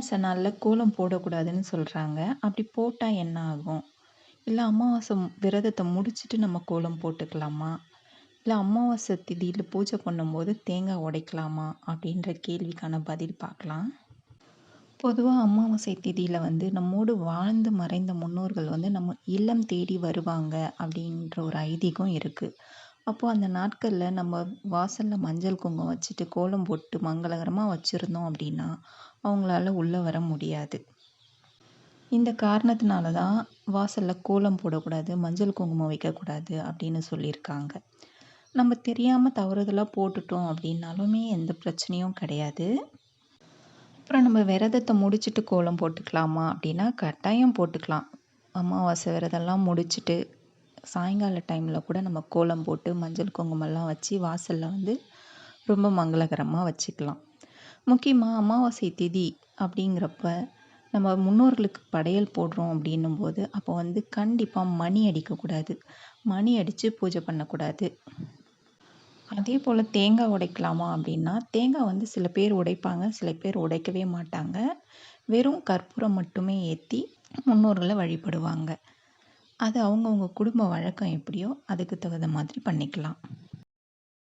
அமாவாசை நாளில் கோலம் போடக்கூடாதுன்னு சொல்கிறாங்க அப்படி போட்டால் என்ன ஆகும்? இல்லை அமாவாசை விரதத்தை முடிச்சுட்டு நம்ம கோலம் போட்டுக்கலாமா? இல்லை அமாவாசை திதியில் பூஜை பண்ணும்போது தேங்காய் உடைக்கலாமா? அப்படின்ற கேள்விக்கான பதில் பார்க்கலாம். பொதுவாக அமாவாசை திதியில் வந்து நம்மோடு வாழ்ந்து மறைந்த முன்னோர்கள் வந்து நம்ம இல்லம் தேடி வருவாங்க அப்படின்ற ஒரு ஐதீகம் இருக்குது அப்போது அந்த நாட்களில் நம்ம வாசலில் மஞ்சள் குங்குமம் வச்சுட்டு கோலம் போட்டு மங்களகரமாக வச்சுருந்தோம் அப்படின்னா அவங்களால உள்ளே வர முடியாது. இந்த காரணத்தினால தான் வாசலில் கோலம் போடக்கூடாது மஞ்சள் குங்குமம் வைக்கக்கூடாது அப்படின்னு சொல்லியிருக்காங்க. நம்ம தெரியாமல் தவறுதலாக போட்டுட்டோம் அப்படின்னாலுமே எந்த பிரச்சனையும் கிடையாது. அப்புறம் நம்ம விரதத்தை முடிச்சுட்டு கோலம் போட்டுக்கலாமா அப்படின்னா கட்டாயம் போட்டுக்கலாம். அமாவாசை விரதம்லாம் முடிச்சுட்டு சாயங்கால டைமில் கூட நம்ம கோலம் போட்டு மஞ்சள் குங்குமம்லாம் வச்சு வாசலில் வந்து ரொம்ப மங்களகரமாக வச்சுக்கலாம். முக்கியமாக அமாவாசை திதி அப்படிங்கிறப்ப நம்ம முன்னோர்களுக்கு படையல் போடுறோம் அப்படின்னும் போது அப்போ வந்து கண்டிப்பாக மணி அடிக்கக்கூடாது. மணி அடித்து பூஜை பண்ணக்கூடாது. அதே போல் தேங்காய் உடைக்கலாமா அப்படின்னா தேங்காய் வந்து சில பேர் உடைப்பாங்க சில பேர் உடைக்கவே மாட்டாங்க. வெறும் கற்பூரம் மட்டுமே ஏற்றி முன்னோர்களை வழிபடுவாங்க. அது அவங்கவுங்க குடும்ப வழக்கம் எப்படியோ அதுக்கு தகுந்த மாதிரி பண்ணிக்கலாம்.